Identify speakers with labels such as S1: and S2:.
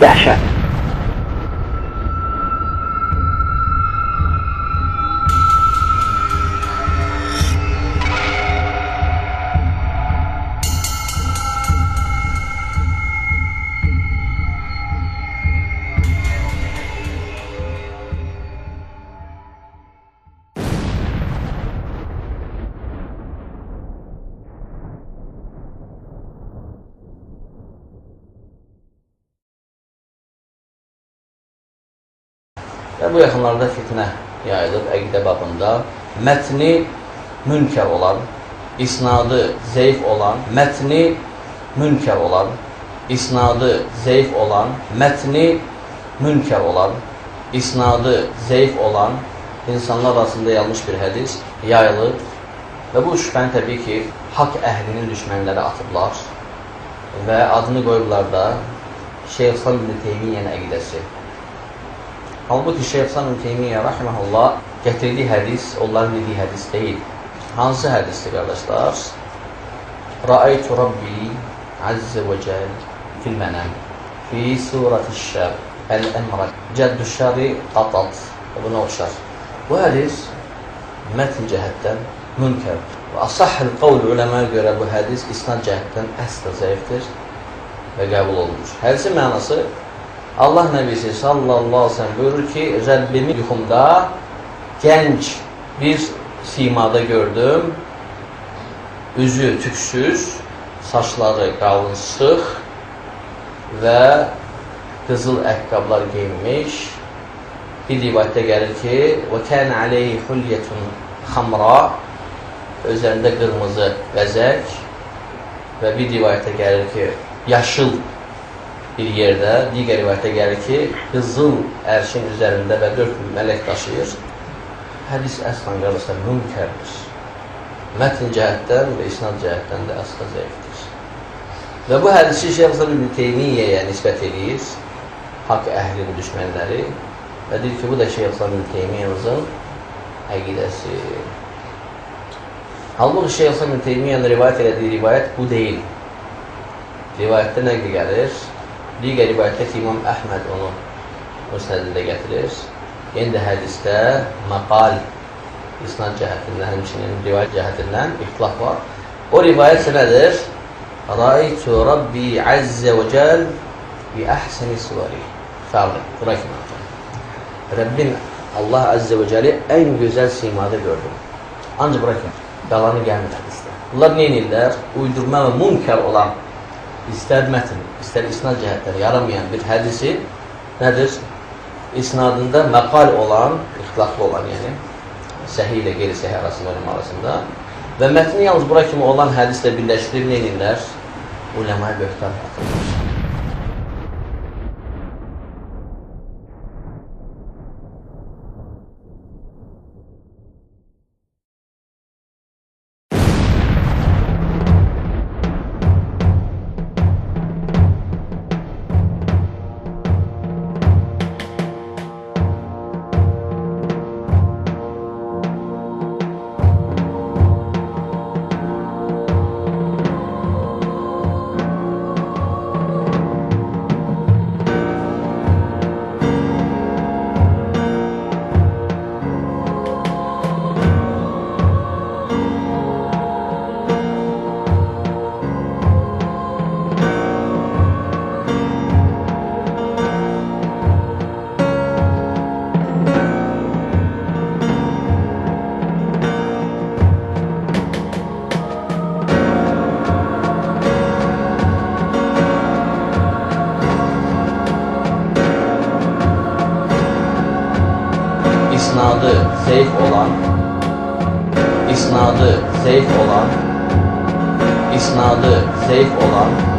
S1: dahsyat
S2: Və bu yaxınlarda fitnə yayılıb əqidə babında. Mətni münkər olan, isnadı zəif olan, mətni münkər olan, isnadı zəif olan, mətni münkər olan, isnadı zəif olan insanlar arasında yanlış bir hədis yayılıb və bu şübhəni təbii ki, haqq əhlinin düşmənləri atıblar və adını qoyublar da Şeyh İslam İbn Teymiyyənin əqidəsi. Halbuki Şeyh İbn Teymiyyə rahimehullah gətirdiyi hədis onların dediyi hədis deyil. Hansı hədisdir qardaşlar? Ra'aytu Rabbi azze və cəl fil mənəm fi surati şər el-emrak cəddü şəri qatat və buna oxşar. Bu hədis mətn cəhətdən münkər. Və asahhil qavl uləmaya görə bu hədis isnad cəhətdən əslə zəifdir və qəbul olunur. Hədisin mənası Allah Nəbisi sallallahu aleyhi ve sellem buyurur ki, Rəbbimi yuxumda gənc bir simada gördüm. Üzü tüksüz, saçları qalın sıx və qızıl əqqablar geyinmiş. Bir rivayətdə gəlir ki, və kən aleyhi hulyetun xamra üzərində qırmızı bəzək və bir rivayətdə gəlir ki, yaşıl bir yerdə, digər rivayətdə gəlir ki, qızıl ərşin üzərində və dörd mələk daşıyır. Hədis əslən qardaşlar münkərdir. Mətn cəhətdən və isnad cəhətdən də əsla zəifdir. Və bu hədisi Şeyh İslam İbn Teymiyyəyə nisbət edir, haqq əhlinin düşmənləri və deyir ki, bu da Şeyh İslam İbn Teymiyyəmizin əqidəsi. Halbuki Şeyh İslam İbn Teymiyyənin rivayət elədiyi rivayət bu deyil. Rivayətdə nəqli gəlir, Digər rivayətdə İmam Əhməd onu müsnədində gətirir. Yenə də hədisdə məqal isnad cəhətindən, həmçinin rivayət cəhətindən ixtilaf var. O rivayət nədir? Raitu Rabbi Əzzə və Cəl bi əhsəni suvari. Fərli, bura kimi Rəbbin Allah Əzzə və Cəli ən gözəl simada gördüm. Ancaq bura kimi, qalanı gəlmir hədisdə. Bunlar nə edirlər? Uydurma və münkər olan istər mətn, istər isnad cəhətləri yaramayan bir hədisi nədir? İsnadında məqal olan, ixtilaflı olan yəni, səhi ilə qeyri-səhi arasında olma arasında və mətni yalnız bura kimi olan hədislə birləşdirib nə edirlər? Uləma böhtan atırlar. İsnadı zayıf olan, isnadı zayıf olan, isnadı zayıf olan